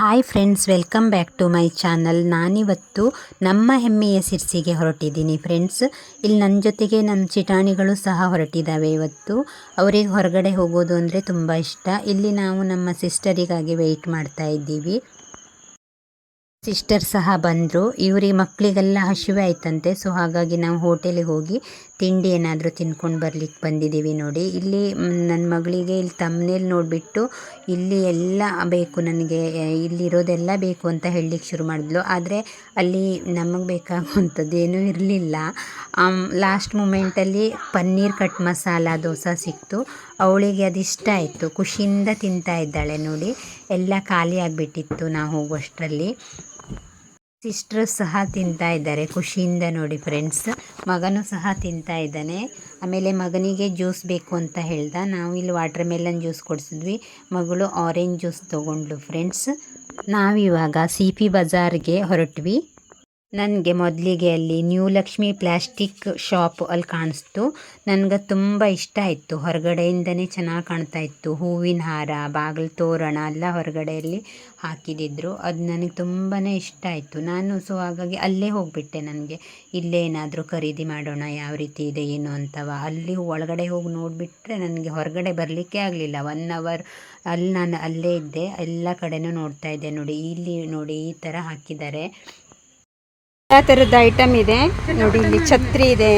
Hi friends welcome back to my channel ನಾನಿವತ್ತು ನಮ್ಮ ಹೆಮ್ಮೆಯ ಸಿರ್ಸಿಗೆ ಹೊರಟಿದ್ದೀನಿ ಫ್ರೆಂಡ್ಸ್ ಇಲ್ಲಿ ನನ್ನ ಜೊತೆಗೆ ನಮ್ಮ ಚಿಟಾಣಿಗಳು ಸಹ ಹೊರಟಿದ್ದಾವೆ ಇವತ್ತು. ಅವರಿಗೆ ಹೊರಗಡೆ ಹೋಗೋದು ಅಂದರೆ ತುಂಬ ಇಷ್ಟ. ಇಲ್ಲಿ ನಾವು ನಮ್ಮ ಸಿಸ್ಟರಿಗಾಗಿ ವೆಯ್ಟ್ ಮಾಡ್ತಾ ಇದ್ದೀವಿ. ಸಿಸ್ಟರ್ ಸಹ ಬಂದರು. ಇವರಿಗೆ ಮಕ್ಕಳಿಗೆಲ್ಲ ಹಸಿವೆ ಆಯ್ತಂತೆ, ಸೊ ಹಾಗಾಗಿ ನಾವು ಹೋಟೆಲಿಗೆ ಹೋಗಿ ತಿಂಡಿ ಏನಾದರೂ ತಿನ್ಕೊಂಡು ಬರ್ಲಿಕ್ಕೆ ಬಂದಿದ್ದೀವಿ ನೋಡಿ. ಇಲ್ಲಿ ನನ್ನ ಮಗಳಿಗೆ ಇಲ್ಲಿ ತಮ್ಮನೇಲಿ ನೋಡಿಬಿಟ್ಟು ಇಲ್ಲಿ ಎಲ್ಲ ಬೇಕು ನನಗೆ ಇಲ್ಲಿರೋದೆಲ್ಲ ಬೇಕು ಅಂತ ಹೇಳಲಿಕ್ಕೆ ಶುರು ಮಾಡಿದ್ಲು. ಆದರೆ ಅಲ್ಲಿ ನಮಗೆ ಬೇಕಾಗುವಂಥದ್ದು ಏನೂ ಇರಲಿಲ್ಲ. ಲಾಸ್ಟ್ ಮೂಮೆಂಟಲ್ಲಿ ಪನ್ನೀರ್ ಕಟ್ ಮಸಾಲ ದೋಸೆ ಸಿಕ್ತು. ಅವಳಿಗೆ ಅದು ಇಷ್ಟ ಆಯಿತು. ಖುಷಿಯಿಂದ ತಿಂತಾ ಇದ್ದಾಳೆ ನೋಡಿ. ಎಲ್ಲ ಖಾಲಿ ಆಗಿಬಿಟ್ಟಿತ್ತು ನಾವು ಹೋಗುವಷ್ಟರಲ್ಲಿ. ಸಿಸ್ಟ್ರು ಸಹ ತಿಂತಾ ಇದ್ದಾರೆ. ಖುಷಿಯಿಂದ ನೋಡಿ ಫ್ರೆಂಡ್ಸ್. ಮಗನೂ ಸಹ ತಿಂತಾ ಇದ್ದಾನೆ. ಆಮೇಲೆ ಮಗನಿಗೆ ಜ್ಯೂಸ್ ಬೇಕು ಅಂತ ಹೇಳ್ದ. ನಾವು ಇಲ್ಲಿ ವಾಟರ್ ಮೆಲನ್ ಜ್ಯೂಸ್ ಕೊಡಿಸಿದ್ವಿ. ಮಗಳು ಆರೆಂಜ್ ಜ್ಯೂಸ್ ತೊಗೊಂಡ್ಲು ಫ್ರೆಂಡ್ಸ್. ನಾವಿವಾಗ ಸಿ ಪಿ ಬಜಾರ್ಗೆ ಹೊರಟ್ವಿ. ನನಗೆ ಮೊದಲಿಗೆ ಅಲ್ಲಿ ನ್ಯೂ ಲಕ್ಷ್ಮಿ ಪ್ಲ್ಯಾಸ್ಟಿಕ್ ಶಾಪ್ ಅಲ್ಲಿ ಕಾಣಿಸ್ತು. ನನಗೆ ತುಂಬ ಇಷ್ಟ ಆಯಿತು. ಹೊರಗಡೆಯಿಂದನೇ ಚೆನ್ನಾಗಿ ಕಾಣ್ತಾ ಇತ್ತು. ಹೂವಿನ ಹಾರ, ಬಾಗಿಲು ತೋರಣ ಎಲ್ಲ ಹೊರಗಡೆಯಲ್ಲಿ ಹಾಕಿದಿದ್ರು. ಅದು ನನಗೆ ತುಂಬಾ ಇಷ್ಟ ಆಯಿತು. ನಾನು ಸೊ ಹಾಗಾಗಿ ಅಲ್ಲೇ ಹೋಗಿಬಿಟ್ಟೆ ನನಗೆ. ಇಲ್ಲೇ ಏನಾದರೂ ಖರೀದಿ ಮಾಡೋಣ, ಯಾವ ರೀತಿ ಇದೆ, ಏನು ಅಂತವ ಅಲ್ಲಿ ಒಳಗಡೆ ಹೋಗಿ ನೋಡಿಬಿಟ್ರೆ ನನಗೆ ಹೊರಗಡೆ ಬರಲಿಕ್ಕೆ ಆಗಲಿಲ್ಲ. ಒನ್ ಅವರ್ ಅಲ್ಲಿ ನಾನು ಅಲ್ಲೇ ಇದ್ದೆ. ಎಲ್ಲ ಕಡೆನೂ ನೋಡ್ತಾ ಇದ್ದೆ ನೋಡಿ. ಇಲ್ಲಿ ನೋಡಿ ಈ ಥರ ಹಾಕಿದ್ದಾರೆ. ಎಲ್ಲ ತರದ ಐಟಮ್ ಇದೆ. ನೋಡಿ ಇಲ್ಲಿ ಛತ್ರಿ ಇದೆ.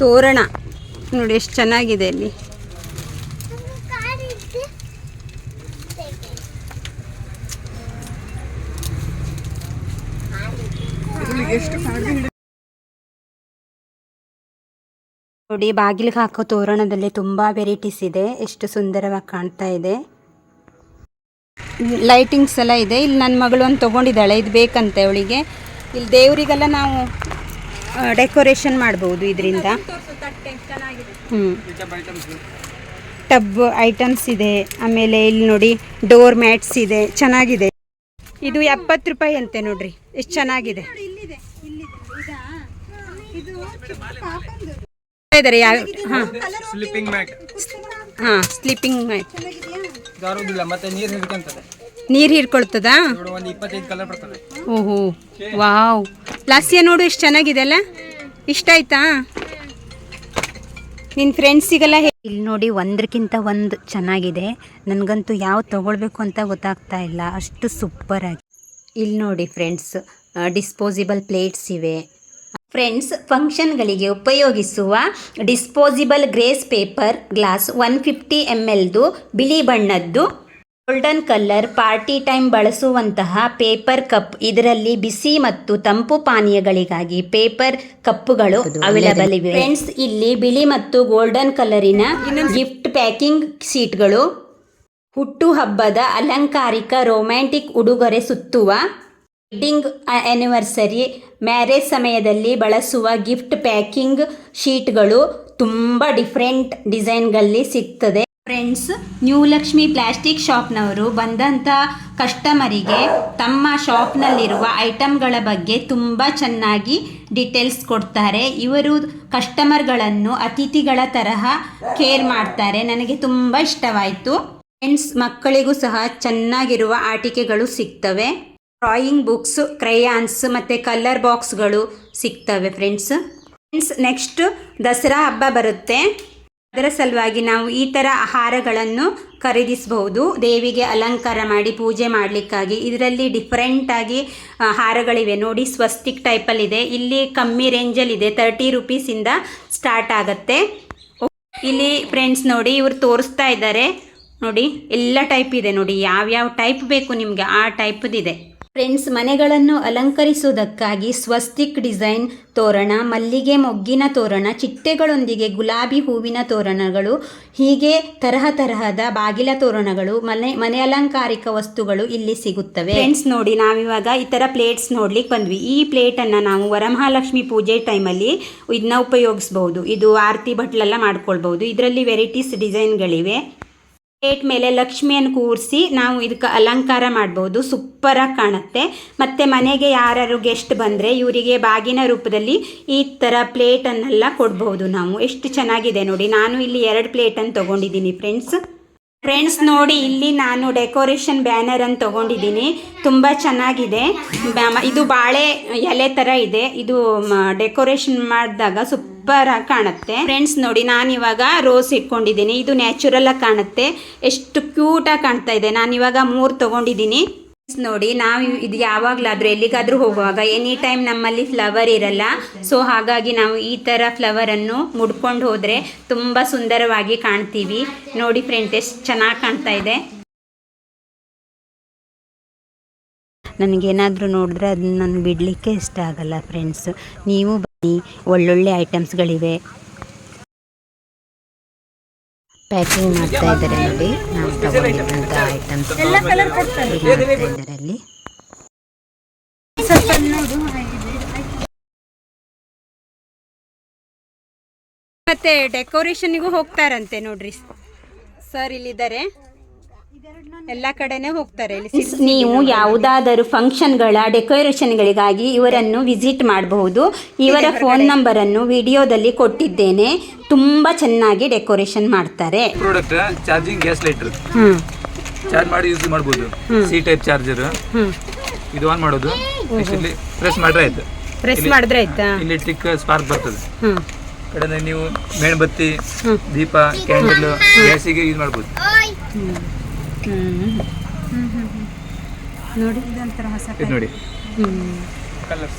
ತೋರಣ. ನೋಡಿ ಎಷ್ಟು ಚೆನ್ನಾಗಿದೆ ಇಲ್ಲಿ. ನೋಡಿ, ಬಾಗಿಲಿಗೆ ಹಾಕೋ ತೋರಣದಲ್ಲಿ ತುಂಬ ವೆರೈಟೀಸ್ ಇದೆ. ಎಷ್ಟು ಸುಂದರವಾಗಿ ಕಾಣ್ತಾ ಇದೆ. ಲೈಟಿಂಗ್ಸ್ ಎಲ್ಲ ಇದೆ. ಇಲ್ಲಿ ನನ್ನ ಮಗಳು ಒಂದು ತೊಗೊಂಡಿದ್ದಾಳೆ. ಇದು ಬೇಕಂತೆ ಅವಳಿಗೆ. ಇಲ್ಲಿ ದೇವರಿಗೆಲ್ಲ ನಾವು ಡೆಕೋರೇಷನ್ ಮಾಡ್ಬೋದು ಇದರಿಂದ. ಹ್ಞೂ ಟಬ್ ಐಟಮ್ಸ್ ಇದೆ. ಆಮೇಲೆ ಇಲ್ಲಿ ನೋಡಿ, ಡೋರ್ ಮ್ಯಾಟ್ಸ್ ಇದೆ. ಚೆನ್ನಾಗಿದೆ. ಇದು ಎಪ್ಪತ್ತು ರೂಪಾಯಿ ಅಂತೆ ನೋಡ್ರಿ. ಎಷ್ಟು ಚೆನ್ನಾಗಿದೆ. ಇದ್ದಾರೆ ಯಾವ ಹಾಂ. ಸ್ಲಿಪ್ಪಿಂಗ್ ಮ್ಯಾಟ್ ಹಾಂ ಸ್ಲೀಪಿಂಗ್ ಮ್ಯಾಟ್ ಜಾರುದಿಲ್ಲ ಮತ್ತೆ ನೀರು ಹಿಡ್ಕೊಂತದೆ. ನೀರು ಹೀರ್ಕೊಳ್ತದಾ ನೋಡು ಒಂದು ಇಪ್ಪತ್ತೈದು ಕಲರ್ ಬರ್ತದೆ. ಓಹೋ ವಾವ್. ಲಾಸ್ಯ ನೋಡು ಎಷ್ಟು ಚೆನ್ನಾಗಿದೆ ಅಲ್ಲ? ಇಷ್ಟ ಆಯ್ತಾ? ನಿನ್ನ ಫ್ರೆಂಡ್ಸಿಗೆಲ್ಲ ಇಲ್ಲಿ ನೋಡಿ ಒಂದಕ್ಕಿಂತ ಒಂದು ಚೆನ್ನಾಗಿದೆ. ನನಗಂತೂ ಯಾವ ತಗೊಳ್ಬೇಕು ಅಂತ ಗೊತ್ತಾಗ್ತಾ ಇಲ್ಲ. ಅಷ್ಟು ಸೂಪರ್ ಆಗಿ ಇಲ್ಲಿ ನೋಡಿ ಫ್ರೆಂಡ್ಸ್ ಡಿಸ್ಪೋಸಿಬಲ್ ಪ್ಲೇಟ್ಸ್ ಇವೆ. ಫ್ರೆಂಡ್ಸ್ ಫಂಕ್ಷನ್ಗಳಿಗೆ ಉಪಯೋಗಿಸುವ disposable grace paper glass one fifty M ಎಲ್ದು ಬಿಳಿ ಬಣ್ಣದ್ದು. ಗೋಲ್ಡನ್ ಕಲರ್ ಪಾರ್ಟಿ ಟೈಮ್ ಬಳಸುವಂತಹ ಪೇಪರ್ ಕಪ್. ಇದರಲ್ಲಿ ಬಿಸಿ ಮತ್ತು ತಂಪು ಪಾನೀಯಗಳಿಗಾಗಿ ಪೇಪರ್ ಕಪ್ಪುಗಳು ಅವೈಲಬಲ್ ಇವೆ. ಫ್ರೆಂಡ್ಸ್ ಇಲ್ಲಿ ಬಿಳಿ ಮತ್ತು ಗೋಲ್ಡನ್ ಕಲರಿನ ಗಿಫ್ಟ್ ಪ್ಯಾಕಿಂಗ್ ಶೀಟ್ಗಳು. ಹುಟ್ಟುಹಬ್ಬದ ಅಲಂಕಾರಿಕ ರೊಮ್ಯಾಂಟಿಕ್ ಉಡುಗೊರೆ ಸುತ್ತುವ ವೆಡ್ಡಿಂಗ್ ಆ್ಯನಿವರ್ಸರಿ ಮ್ಯಾರೇಜ್ ಸಮಯದಲ್ಲಿ ಬಳಸುವ ಗಿಫ್ಟ್ ಪ್ಯಾಕಿಂಗ್ ಶೀಟ್ಗಳು ತುಂಬ ಡಿಫ್ರೆಂಟ್ ಡಿಸೈನ್ಗಳಲ್ಲಿ ಸಿಗ್ತದೆ. ಫ್ರೆಂಡ್ಸ್ ನ್ಯೂ ಲಕ್ಷ್ಮಿ ಪ್ಲಾಸ್ಟಿಕ್ ಶಾಪ್ನವರು ಬಂದಂಥ ಕಸ್ಟಮರಿಗೆ ತಮ್ಮ ಶಾಪ್ನಲ್ಲಿರುವ ಐಟಮ್ಗಳ ಬಗ್ಗೆ ತುಂಬ ಚೆನ್ನಾಗಿ ಡೀಟೇಲ್ಸ್ ಕೊಡ್ತಾರೆ. ಇವರು ಕಸ್ಟಮರ್ಗಳನ್ನು ಅತಿಥಿಗಳ ತರಹ ಕೇರ್ ಮಾಡ್ತಾರೆ. ನನಗೆ ತುಂಬ ಇಷ್ಟವಾಯಿತು. ಫ್ರೆಂಡ್ಸ್ ಮಕ್ಕಳಿಗೂ ಸಹ ಚೆನ್ನಾಗಿರುವ ಆಟಿಕೆಗಳು ಸಿಗ್ತವೆ. ಡ್ರಾಯಿಂಗ್ ಬುಕ್ಸ್ ಕ್ರಯಾನ್ಸ್ ಮತ್ತು ಕಲರ್ ಬಾಕ್ಸ್ಗಳು ಸಿಗ್ತವೆ ಫ್ರೆಂಡ್ಸ್ ಫ್ರೆಂಡ್ಸ್ ನೆಕ್ಸ್ಟ್ ದಸರಾ ಹಬ್ಬ ಬರುತ್ತೆ. ಅದರ ಸಲುವಾಗಿ ನಾವು ಈ ಥರ ಹಾರಗಳನ್ನು ಖರೀದಿಸಬಹುದು. ದೇವಿಗೆ ಅಲಂಕಾರ ಮಾಡಿ ಪೂಜೆ ಮಾಡಲಿಕ್ಕಾಗಿ. ಇದರಲ್ಲಿ ಡಿಫ್ರೆಂಟಾಗಿ ಹಾರಗಳಿವೆ ನೋಡಿ, ಸ್ವಸ್ತಿಕ್ ಟೈಪಲ್ಲಿದೆ ಇಲ್ಲಿ ಕಮ್ಮಿ ರೇಂಜಲ್ಲಿದೆ ತರ್ಟಿ ರುಪೀಸಿಂದ ಸ್ಟಾರ್ಟ್ ಆಗುತ್ತೆ. ಇಲ್ಲಿ ಫ್ರೆಂಡ್ಸ್ ನೋಡಿ, ಇವರು ತೋರಿಸ್ತಾ ಇದ್ದಾರೆ. ನೋಡಿ, ಎಲ್ಲ ಟೈಪ್ ಇದೆ. ನೋಡಿ, ಯಾವ್ಯಾವ ಟೈಪ್ ಬೇಕು ನಿಮಗೆ, ಆ ಟೈಪ್ದಿದೆ ಫ್ರೆಂಡ್ಸ್ ಮನೆಗಳನ್ನು ಅಲಂಕರಿಸುವುದಕ್ಕಾಗಿ ಸ್ವಸ್ತಿಕ್ ಡಿಸೈನ್ ತೋರಣ, ಮಲ್ಲಿಗೆ ಮೊಗ್ಗಿನ ತೋರಣ, ಚಿಟ್ಟೆಗಳೊಂದಿಗೆ ಗುಲಾಬಿ ಹೂವಿನ ತೋರಣಗಳು, ಹೀಗೆ ತರಹ ತರಹದ ಬಾಗಿಲ ತೋರಣಗಳು, ಮನೆ ಮನೆ ಅಲಂಕಾರಿಕ ವಸ್ತುಗಳು ಇಲ್ಲಿ ಸಿಗುತ್ತವೆ. ಫ್ರೆಂಡ್ಸ್, ನೋಡಿ, ನಾವಿವಾಗ ಈ ಥರ ಪ್ಲೇಟ್ಸ್ ನೋಡ್ಲಿಕ್ಕೆ ಬಂದ್ವಿ. ಈ ಪ್ಲೇಟನ್ನು ನಾವು ವರಮಹಾಲಕ್ಷ್ಮಿ ಪೂಜೆ ಟೈಮಲ್ಲಿ ಇದನ್ನ ಉಪಯೋಗಿಸ್ಬೋದು. ಇದು ಆರತಿ ಭಟ್ಲೆಲ್ಲ ಮಾಡ್ಕೊಳ್ಬೋದು. ಇದರಲ್ಲಿ ವೆರೈಟೀಸ್ ಡಿಸೈನ್ಗಳಿವೆ. ಪ್ಲೇಟ್ ಮೇಲೆ ಲಕ್ಷ್ಮಿಯನ್ನು ಕೂರಿಸಿ ನಾವು ಇದಕ್ಕೆ ಅಲಂಕಾರ ಮಾಡ್ಬೋದು. ಸೂಪರಾಗಿ ಕಾಣುತ್ತೆ. ಮತ್ತು ಮನೆಗೆ ಯಾರು ಗೆಸ್ಟ್ ಬಂದರೆ ಇವರಿಗೆ ಬಾಗಿನ ರೂಪದಲ್ಲಿ ಈ ಥರ ಪ್ಲೇಟನ್ನೆಲ್ಲ ಕೊಡ್ಬೋದು ನಾವು. ಎಷ್ಟು ಚೆನ್ನಾಗಿದೆ ನೋಡಿ. ನಾನು ಇಲ್ಲಿ ಎರಡು ಪ್ಲೇಟನ್ನು ತೊಗೊಂಡಿದ್ದೀನಿ ಫ್ರೆಂಡ್ಸ್ ಫ್ರೆಂಡ್ಸ್ ನೋಡಿ, ಇಲ್ಲಿ ನಾನು ಡೆಕೋರೇಷನ್ ಬ್ಯಾನರ್ ಅನ್ನು ತಗೊಂಡಿದ್ದೀನಿ. ತುಂಬ ಚೆನ್ನಾಗಿದೆ. ಇದು ಬಾಳೆ ಎಲೆ ಥರ ಇದೆ. ಇದು ಡೆಕೋರೇಷನ್ ಮಾಡಿದಾಗ ಸೂಪರ್ ಆಗಿ ಕಾಣುತ್ತೆ. ಫ್ರೆಂಡ್ಸ್ ನೋಡಿ ನಾನು ಇವಾಗ ರೋಸ್ ಇಟ್ಕೊಂಡಿದ್ದೀನಿ. ಇದು ನ್ಯಾಚುರಲ್ ಆಗಿ ಕಾಣುತ್ತೆ. ಎಷ್ಟು ಕ್ಯೂಟ್ ಆಗಿ ಕಾಣ್ತಾ ಇದೆ. ನಾನು ಇವಾಗ ಮೂರು ತಗೊಂಡಿದ್ದೀನಿ. ನೋಡಿ, ನಾವು ಇದು ಯಾವಾಗಲಾದರೂ, ಎಲ್ಲಿಗಾದರೂ ಹೋಗುವಾಗ ಎನಿ ಟೈಮ್ ನಮ್ಮಲ್ಲಿ ಫ್ಲವರ್ ಇರಲ್ಲ. ಸೊ ಹಾಗಾಗಿ ನಾವು ಈ ತರ ಫ್ಲವರ್ ಅನ್ನು ಮುಡ್ಕೊಂಡು ಹೋದ್ರೆ ತುಂಬಾ ಸುಂದರವಾಗಿ ಕಾಣ್ತೀವಿ. ನೋಡಿ ಫ್ರೆಂಡ್ಸ್ ಎಷ್ಟು ಚೆನ್ನಾಗಿ ಕಾಣ್ತಾ ಇದೆ. ನನಗೇನಾದರೂ ನೋಡಿದ್ರೆ ಅದನ್ನ ನಾನು ಬಿಡಲಿಕ್ಕೆ ಇಷ್ಟ ಆಗಲ್ಲ ಫ್ರೆಂಡ್ಸ್ ನೀವು ಒಳ್ಳೊಳ್ಳೆ ಐಟಮ್ಸ್ಗಳಿವೆ. ಪ್ಯಾಕಿಂಗ್ ಮಾಡ್ತಾ ಇದ್ದಾರೆ ನೋಡಿ. ನಾವು ತಗೊಂಡಿದ್ದಂಥ ಐಟಮ್ಸ್ ಇದರಲ್ಲಿ ಮತ್ತೆ ಡೆಕೋರೇಷನ್ಗೂ ಹೋಗ್ತಾರಂತೆ ನೋಡ್ರಿ. ಸರ್ ಇಲ್ಲಿದ್ದಾರೆ. ಎಲ್ಲ ಕಡೆನೇ ಹೋಗ್ತಾರೆ ಇಲ್ಲಿ ನೀವು ಯಾವುದಾದರೂ ಫಂಕ್ಷನ್ಗಳ ಡೆಕೋರೇಷನ್ಗಳಿಗಾಗಿ ಇವರನ್ನು ವಿಸಿಟ್ ಮಾಡಬಹುದು. ಇವರ ಫೋನ್ ನಂಬರನ್ನು ವಿಡಿಯೋದಲ್ಲಿ ಕೊಟ್ಟಿದ್ದೇನೆ. ತುಂಬ ಚೆನ್ನಾಗಿ ಡೆಕೋರೇಷನ್ ಮಾಡ್ತಾರೆ. Product charging gas lighter charge ಮಾಡಿ ಯೂಸ್ ಮಾಡಬಹುದು ಸಿ ಟೈಪ್ ಚಾರ್ಜರ್ ಇದು ಆನ್ ಮಾಡೋದು. ಇಲ್ಲಿ ಪ್ರೆಸ್ ಮಾಡ್ರೆ ಆಯ್ತು. ಪ್ರೆಸ್ ಮಾಡಿದ್ರೆ ಆಯ್ತಾ? ಇಲ್ಲಿ ಟಿಕ್ ಸ್ಪಾರ್ಕ್ ಬರ್ತದೆ. ಕಡೆನೆ ಕಡೆ ನೀವು ಮೇಣಬತ್ತಿ ದೀಪ ಕ್ಯಾಂಡಲ್ ಗ್ಯಾಸಿಗೆ ಯೂಸ್ ಮಾಡ್ಬೋದು. ನೋಡಿ. ಇದು ನೋಡಿ. ಕಲರ್ಸ್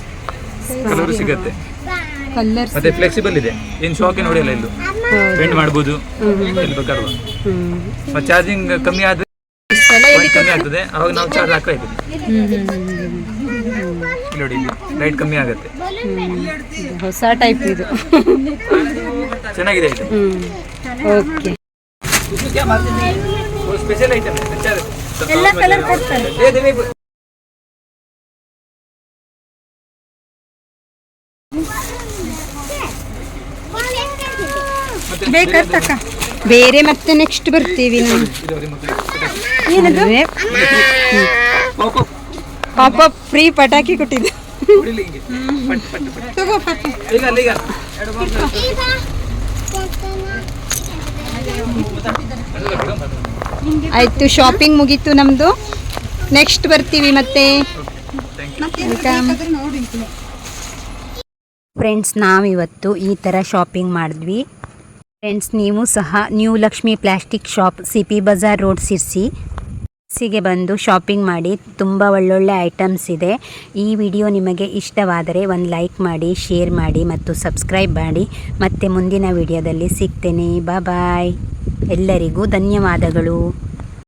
ಕಲರ್ ಸಿಗತ್ತೆ. ಕಲರ್ಸ್ ಮತ್ತೆ ಫ್ಲೆಕ್ಸಿಬಲ್ ಇದೆ. ಏನು ಶಾಕ್ ನೋಡಿ ಅಲ್ಲ ಇದು? ಬೆಂಡ್ ಮಾಡ್ಬೋದು. ಎಲ್ಲಿ ಬೇಕಾದ್ರೂ. ಮತ್ತೆ ಚಾರ್ಜಿಂಗ್ ಕಮ್ಮಿ ಆದ್ರೆ ಕಮ್ಮಿ ಆಗ್ತದೆ. ಅವಾಗ ನಾವು ಚಾರ್ಜ್ ಹಾಕ್ತಾ ಇದ್ದೀವಿ. ನೋಡಿ ಲೈಟ್ ಕಮ್ಮಿ ಆಗುತ್ತೆ. ಹೊಸ ಟೈಪ್ ಇದು. ಚೆನ್ನಾಗಿದೆ ಇದು ಓಕೆ. ಸ್ಪೆಷಲ್ ಐಟಮ್ ಎಲ್ಲ ಕಲರ್ ಕೊಡ್ತಾರೆ. ಬೇಕಾಗ್ತಕ್ಕ ಬೇರೆ ಮತ್ತೆ ನೆಕ್ಸ್ಟ್ ಬರ್ತೀವಿ ನಾವು. ಏನದು? ಪಾಪ ಫ್ರೀ ಪಟಾಕಿ ಕೊಟ್ಟಿದ್ದು. ತಗೋ ಪಾಪ ಆಯ್ತು ಶಾಪಿಂಗ್ ಮುಗೀತು ನಮ್ಮದು ನೆಕ್ಸ್ಟ್ ಬರ್ತೀವಿ ಮತ್ತೆ. ಫ್ರೆಂಡ್ಸ್ ನಾವಿವತ್ತು ಈ ಥರ ಶಾಪಿಂಗ್ ಮಾಡಿದ್ವಿ. ಫ್ರೆಂಡ್ಸ್ ನೀವು ಸಹ new Lakshmi plastic shop C P Bazar road Sirsi ಸಿಗೆ ಬಂದು ಶಾಪಿಂಗ್ ಮಾಡಿ. ತುಂಬ ಒಳ್ಳೊಳ್ಳೆ ಐಟಮ್ಸ್ ಇದೆ. ಈ ವಿಡಿಯೋ ನಿಮಗೆ ಇಷ್ಟವಾದರೆ ಒಂದು ಲೈಕ್ ಮಾಡಿ ಶೇರ್ ಮಾಡಿ ಮತ್ತು ಸಬ್ಸ್ಕ್ರೈಬ್ ಮಾಡಿ. ಮತ್ತೆ ಮುಂದಿನ ವಿಡಿಯೋದಲ್ಲಿ ಸಿಗ್ತೇನೆ. ಬಾಯ್ ಎಲ್ಲರಿಗೂ ಧನ್ಯವಾದಗಳು.